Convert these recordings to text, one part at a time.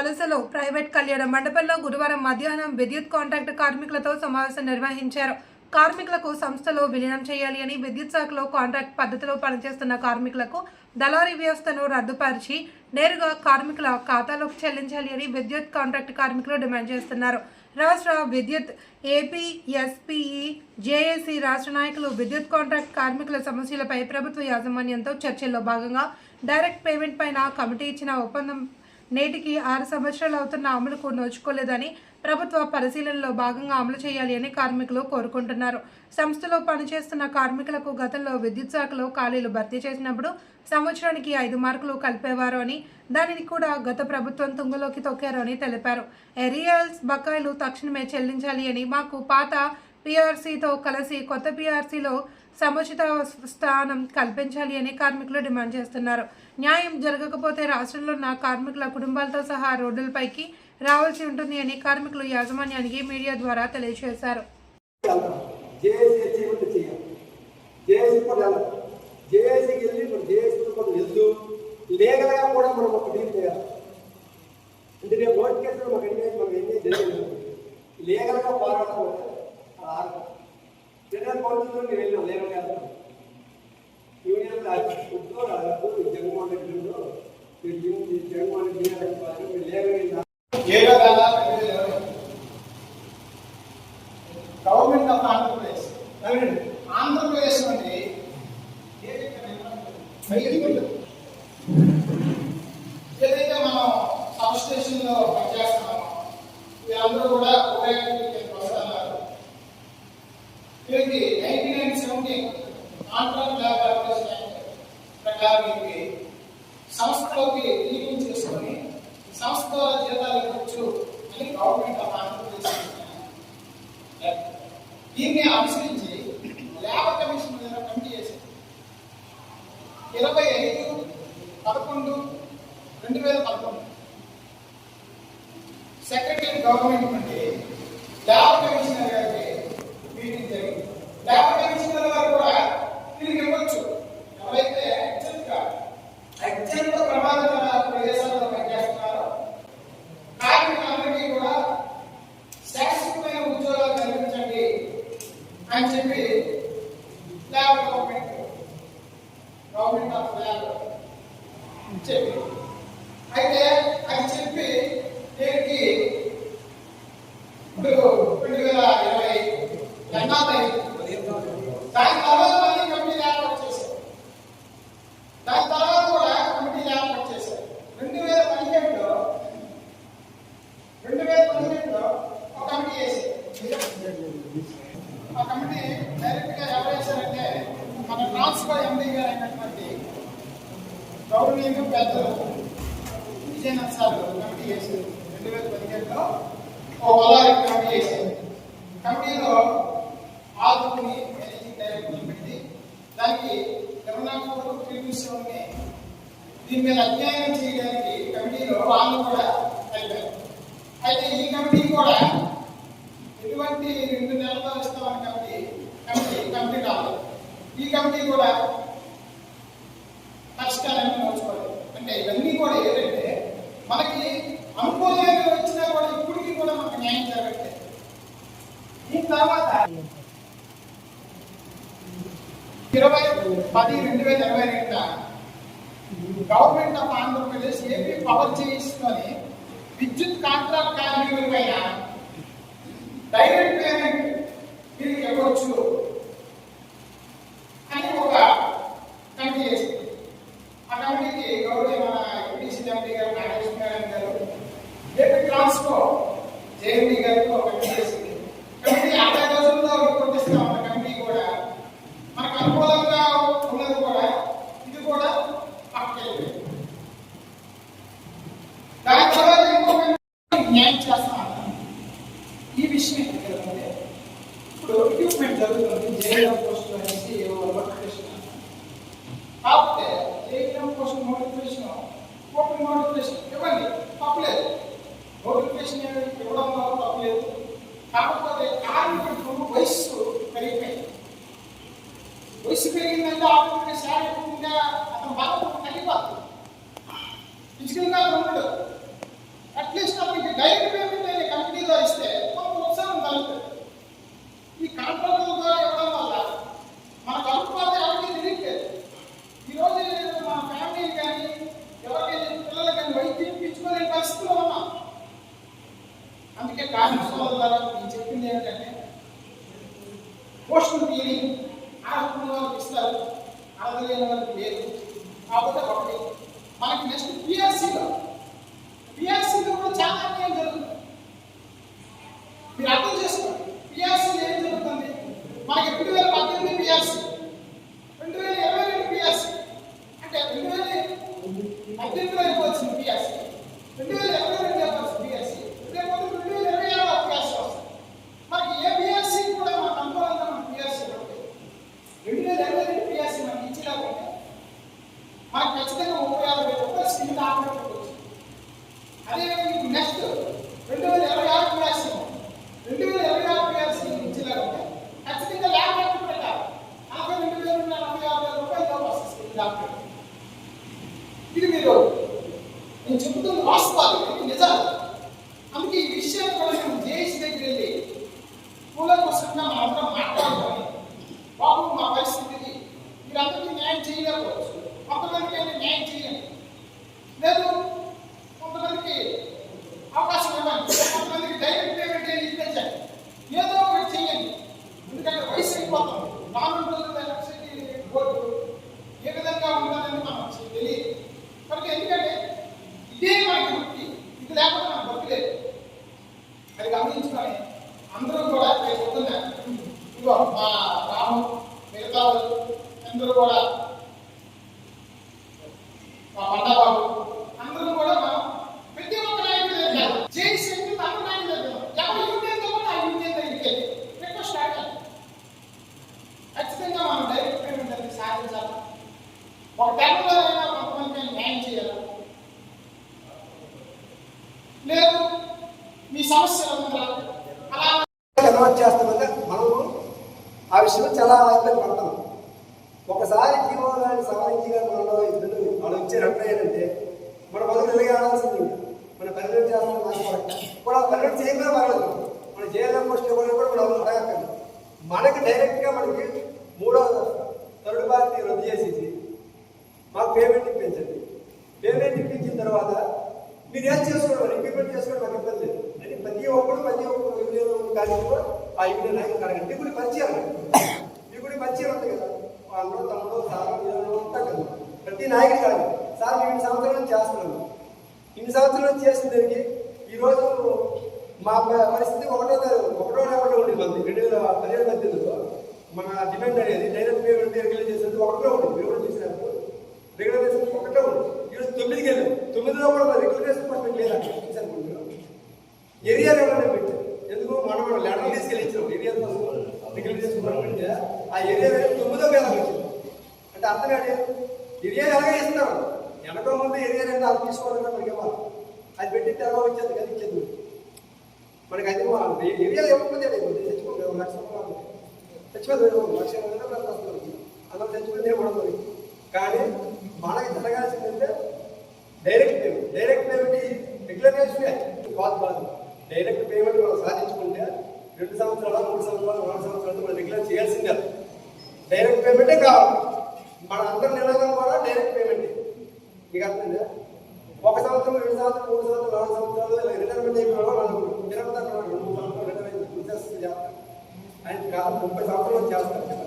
వలసలో private కళ్యాణ మండపంలో గురువారం మధ్యాహ్నం విద్యుత్ కాంట్రాక్ట్ కార్మికులతో సమావేశం నిర్వహించారు. కార్మికులకు సంస్థలో విలీనం చేయాలి అని విద్యుత్ శాఖలో కాంట్రాక్ట్ పద్ధతిలో పనిచేస్తున్న కార్మికులకు దళారీ వ్యవస్థను రద్దుపరిచి నేరుగా కార్మికుల ఖాతాలోకి చెల్లించాలి అని విద్యుత్ కాంట్రాక్ట్ కార్మికులు డిమాండ్ చేస్తున్నారు. రాష్ట్ర విద్యుత్ ఏపీ ఎస్పీఈ జేఏసీ రాష్ట్ర నాయకులు విద్యుత్ కాంట్రాక్ట్ కార్మికుల సమస్యలపై ప్రభుత్వ యాజమాన్యంతో చర్చల్లో భాగంగా డైరెక్ట్ పేమెంట్ పైన కమిటీ ఇచ్చిన ఒప్పందం నేటికి ఆరు సంవత్సరాలు అవుతున్న అమలుకు నోచుకోలేదని ప్రభుత్వ పరిశీలనలో భాగంగా అమలు చేయాలి అని కార్మికులు కోరుకుంటున్నారు. సంస్థలో పనిచేస్తున్న కార్మికులకు గతంలో విద్యుత్ శాఖలో ఖాళీలు భర్తీ చేసినప్పుడు సంవత్సరానికి ఐదు మార్కులు కలిపేవారు అని దానిని కూడా గత ప్రభుత్వం తుంగలోకి తొక్కారు అని తెలిపారు. ఎరియల్స్ బకాయిలు తక్షణమే చెల్లించాలి అని మాకు పాత పీఆర్సీతో కలిసి కొత్త పీఆర్సీలో సముచిత స్థానం కల్పించాలి అని కార్మికులు డిమాండ్ చేస్తున్నారు. న్యాయం జరగకపోతే రాష్ట్రంలో నా కార్మికుల కుటుంబాలతో సహా రోడ్డులపైకి రావాల్సి ఉంటుంది అని కార్మికులు యాజమాన్యానికి మీడియా ద్వారా తెలియజేశారు. అంటే రేపు కేసులో మాకు లీగల్గా పోరాటం జనరల్ కౌన్సిల్లో నేను వెళ్ళాం లీగల్గా యూనియన్ ఉద్యోగ జగన్మోహన్ రెడ్డి జగన్మోహన్ రెడ్డి గారు గవర్నమెంట్ ఆఫ్ ఆంధ్రప్రదేశ్ ఆంధ్రప్రదేశ్ నుండి ఏదైతే మనం సబ్ స్టేషన్లో పనిచేస్తున్నామో వీళ్ళందరూ కూడా వస్తున్నారు nineteen nine seventeen contract labour ప్రకారం వీరికి సంస్థలోకి విలీనం చేసుకొని సంస్థ ద్వారా జీతాలు ఇవ్వచ్చు అని గవర్నమెంట్ ఆఫ్ ఆంధ్రప్రదేశ్ దీన్ని అనుసరించి లేబర్ కమిషన్ మీద కమిటీ చేసింది ఇరవై ఐదు పదకొండు రెండు వేల పదకొండు. సెక్రటరీ గవర్నమెంట్ నుండి లేబర్ కమిషనర్ గారికి మీటింగ్ జరిగింది. లేబర్ కమిషనర్ గారు కూడా తిరిగి ఇవ్వచ్చు. ఎవరైతే అత్యంత అత్యంత ప్రమాదకర ప్రదేశాల్లో పనిచేస్తున్నారో కార్మికులందరికీ కూడా శాశ్వతమైన ఉద్యోగాలు కల్పించండి అని చెప్పి labour government government of labour చెప్పి. అయితే అది చెప్పి దీనికి ఇప్పుడు రెండు వేల ఇరవై రెండో తారీఖు దాని తర్వాత మళ్ళీ కమిటీ ఏర్పాటు చేశారు దాని తర్వాత కూడా కమిటీ ఏర్పాటు చేశారు రెండు వేల పదిహేడులో రెండు వేల పదిహేడులో ఒక కమిటీ వేసారు ఆ కమిటీ డైరెక్ట్గా ఎవరు వేశారంటే మన ట్రాన్స్ఫర్ ఎండీ గారు అయినటువంటి గౌరవనీయులు పెద్దలు విజయనాథ్ సార్ కమిటీ చేసింది రెండు వేల పదిహేడులో ఓ వలారి కమిటీ చేసింది కమిటీలో ఆదుకుని మేనేజింగ్ డైరెక్టర్ పెట్టి దానికి కరుణాకర్ పిలిపిస్తూనే దీని మీద అధ్యయనం చేయడానికి కమిటీలో వాళ్ళు కూడా కలిపారు. అయితే ఈ కమిటీ కూడా కమిటీ రెండు నెలల్లో ఇస్తామని కమిటీ కమిటీ కమిటీ రాలేదు ఈ కమిటీ కూడా పరిష్కారాన్ని నోచుకోలేదు. అంటే ఇవన్నీ కూడా ఏంటంటే మనకి అనుకూలంగా వచ్చినా కూడా ఇప్పటికీ కూడా మనకు న్యాయం జరగట్లేదు. దీని తర్వాత ఇరవై పది రెండు వేల ఇరవై రెండున government of Andhra Pradesh AP power చేయిస్తుందని విద్యుత్ కాంట్రాక్ట్ కార్మికులపైన డైరెక్ట్ పేమెంట్ మీరు ఇవ్వచ్చు అని ఒక కమిటీ చేసింది ఆ కమిటీకి గౌరవ మన ఎంపీసీ ఎంపీ గారు నాగేశ్వర గారు ఏపీ ట్రాన్స్ఫర్ జేఎండి గారికి ఒక కమిటీ చేసింది ఒక టైంలో అయినా కొంతమందికి న్యాయం చేయాలి లేదు మీ సమస్యలు అలా కన్వర్ట్ చేస్తామంటే మనము ఆ విషయంలో చాలా ఇబ్బంది పడతాం. ఒకసారి జీవోగాన్ని సవరించి మనలో ఇబ్బంది వాళ్ళు ఇచ్చే రిప్లై మన మొదలు నిలగా ఆడాల్సింది మన పరిణతి చేయాలని మాట్లాడాలి కూడా పరిణతి చేయకుండా పర్వాలేదు మన జేఎల్ఎం పోస్ట్ ఇవ్వడం కూడా మనం అడగక్కర్లేదు మనకి డైరెక్ట్గా మనకి మూడో థర్డ్ పార్టీ రద్దు చేసేసి మాకు పేమెంట్ ఇప్పించండి పేమెంట్ ఇప్పించిన తర్వాత మీరు ఏం చేసుకోవడం ఇంప్లిమెంట్ చేసుకోవడం మాకు ఇబ్బంది లేదు అంటే ప్రతి ఒక్కరు ప్రతి ఒక్క యూనియన్ కానీ కూడా ఆ యూనియన్ నాయకులు అడగండి ఇప్పుడు పరిచయం ఇప్పుడు పరిచయం ఉంది కదా వాళ్ళు తమ్ముడు సార్ వీళ్ళు ఉంటాం కదా ప్రతి నాయకుడు కాదు. సార్ మేము ఇన్ని సంవత్సరాల నుంచి చేస్తున్నాము ఇన్ని సంవత్సరాల నుంచి చేసిన దానికి ఈరోజు మా పరిస్థితి ఒకటో ఒకటో నెంబర్ ఉండింది మనది రెండు వేల పదిహేడు పద్దెనిమిదిలో మన డిమాండ్ అనేది డైరెక్ట్ పేమెంట్ రెగ్యులర్ చేసేది ఒకటో ఉంది మీరు కూడా చూసినప్పుడు రెగ్యులరేషన్ ఒకటే ఉంది ఈరోజు తొమ్మిదికి వెళ్ళాం. తొమ్మిదిలో కూడా మన రెగ్యులరేషన్ పర్సెంట్ లేదు అక్కడ. చూసాను మీరు ఏరియా లెవెల్ పెట్టారు. ఎందుకు? మనం మనం లెటర్ తీసుకెళ్ళి ఇచ్చాం ఏరియా కోసం రెగ్యులరేషన్ పర్సెంట్ ఆ ఏరియా తొమ్మిదో వేల వచ్చింది. అంటే అర్థం కాదు ఏరియా ఎలాగే ఇస్తున్నారు వెనక ముందు ఏరియా రెండు అది తీసుకోవడం మనకి ఇవ్వాలి. అది పెట్టి తెరవ వచ్చేది కదా ఇచ్చేది. మనకి అది ఏరియా ఇవ్వకపోతే తెచ్చుకోండి ఒక లక్ష రూపాయలు. చచ్చిపోతుంది ఒక లక్ష వస్తుంది అలా చచ్చిపోతే ఉండదు కానీ మనకి జరగాల్సిందంటే direct payment. Direct payment declaration కాదు కాదు డైరెక్ట్ పేమెంట్ మనం సాధించుకుంటే రెండు సంవత్సరాలు మూడు సంవత్సరాలు నాలుగు సంవత్సరాలు మనం డిక్లేర్ చేయాల్సిందే. డైరెక్ట్ పేమెంటే కావాలి. మన అందరి నినాదం కూడా డైరెక్ట్ పేమెంట్ మీకు అర్థమైందా? ఒక సంవత్సరం రెండు సంవత్సరం మూడు సంవత్సరం నాలుగు సంవత్సరాలు రిటైర్మెంట్ అయిపోయిన వాళ్ళు నిరంతరం రెండు మూడు సంవత్సరాలు రిటైర్మెంట్ చేస్తారు ఆయన కాదు ముప్పై సంవత్సరాలు చేస్తారు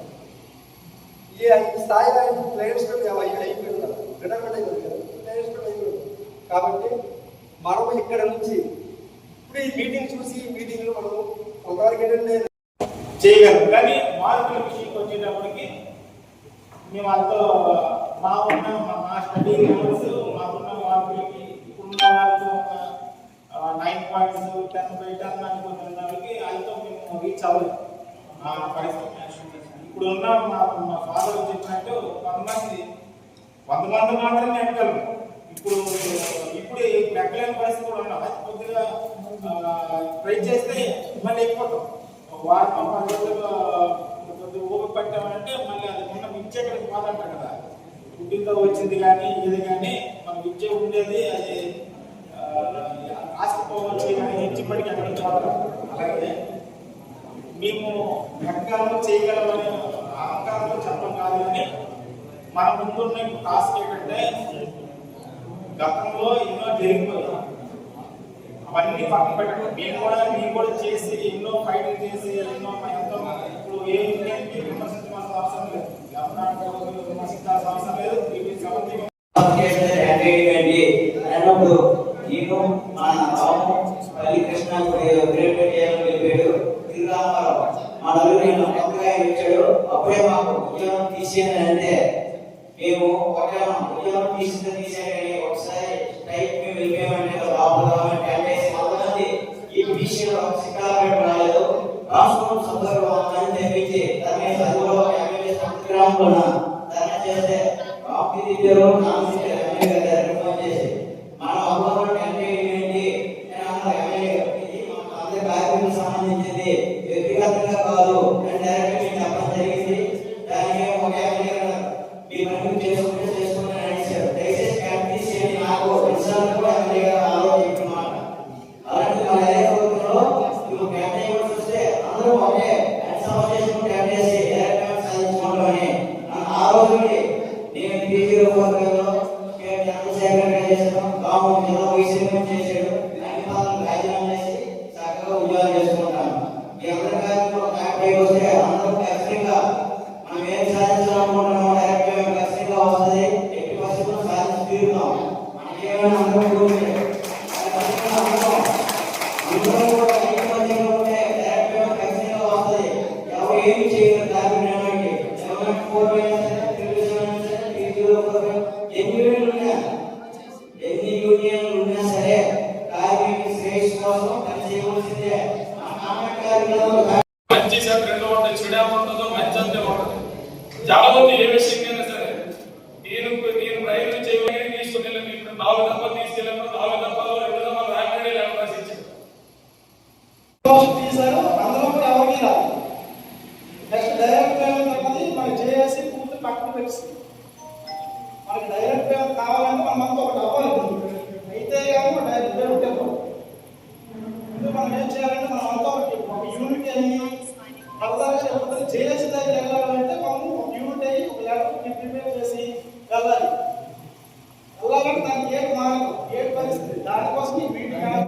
ఈ ఐదు స్థాయిలో ఆయన ప్లేయర్స్ అయిపోయింది రిటైర్మెంట్ అయిపోయింది కదా. ప్లేయర్స్ అయిపోయింది కాబట్టి మనం ఇక్కడ నుంచి ఇప్పుడు ఈ మీటింగ్ చూసి ఈ మీటింగ్లో మనం కొంతవరకు ఏంటంటే చేయగలం. కానీ మార్కుల విషయంకి వచ్చేటప్పటికి మేము వాళ్ళతో మా ఉన్న మా- మా స్టడీ లెవెల్స్ మాకున్న వాళ్ళకి ఇప్పుడున్న వాళ్ళతో ఒక nine points ten by ten అనుకుంటున్న వాళ్ళకి వాళ్ళతో మేము రీచ్ అవ్వలేదు. ఆ పరిస్థితి ఇప్పుడు ఉన్న మా మా ఫాదర్ చెప్పినట్టు కొంతమంది వంద మంది మాత్రమే ఎక్కగలరు ఇప్పుడు ఇప్పుడు ఎక్కలేని పరిస్థితి కూడా ఉన్నాం అది కొద్దిగా ట్రై చేస్తే మళ్ళీ ఎక్కిపోతాం వారం పది రోజులు కొద్దిగా ఊపి పెట్టామంటే మళ్ళీ అది విద్యకడికి బాధ కదా. పుట్టుకతో వచ్చింది కానీ ఇది కానీ మన విద్య ఉండేది అది రాసుకుపోవచ్చు కానీ ఇచ్చిప్పటికీ అక్కడ చూడాలి అలాగే మేము ఎక్కడో చేయగలమని అహంకారంలో చెప్పడం కాదు కానీ మన ముందున్న టాస్క్ ఏంటంటే గతంలో ఎన్నో జరిగిపోయి అవన్నీ పక్కన పెట్టడం. మేము కూడా మేము కూడా చేసి ఎన్నో ఫైటింగ్ చేసి ఎన్నో ఎంతో ఇప్పుడు ఏం విమర్శించవలసిన అవసరం లేదు. సంస్థ లేదు ఇవన్నీ చేసుకుంటే చేసుకుంటే నడిచారు దయచేసి ప్రాక్టీస్ నాకు ఎగ్జామ్ ఆలోచన చెప్తున్నమాట అలాంటి మన చూస్తే అందరూ చేసి ఎలక్ట్రానిక్స్ సాధించుకోవడం ఆ రోజు నేను చేశాడు అన్ని పదాలను రాజీనామా చేసి చక్కగా ఉద్యోగాలు చేసుకుంటాను ఎవరికైనా అందరూ పక్కన తెలుసు మనకి డైరెక్ట్గా కావాలంటే మనమంతా ఒకటి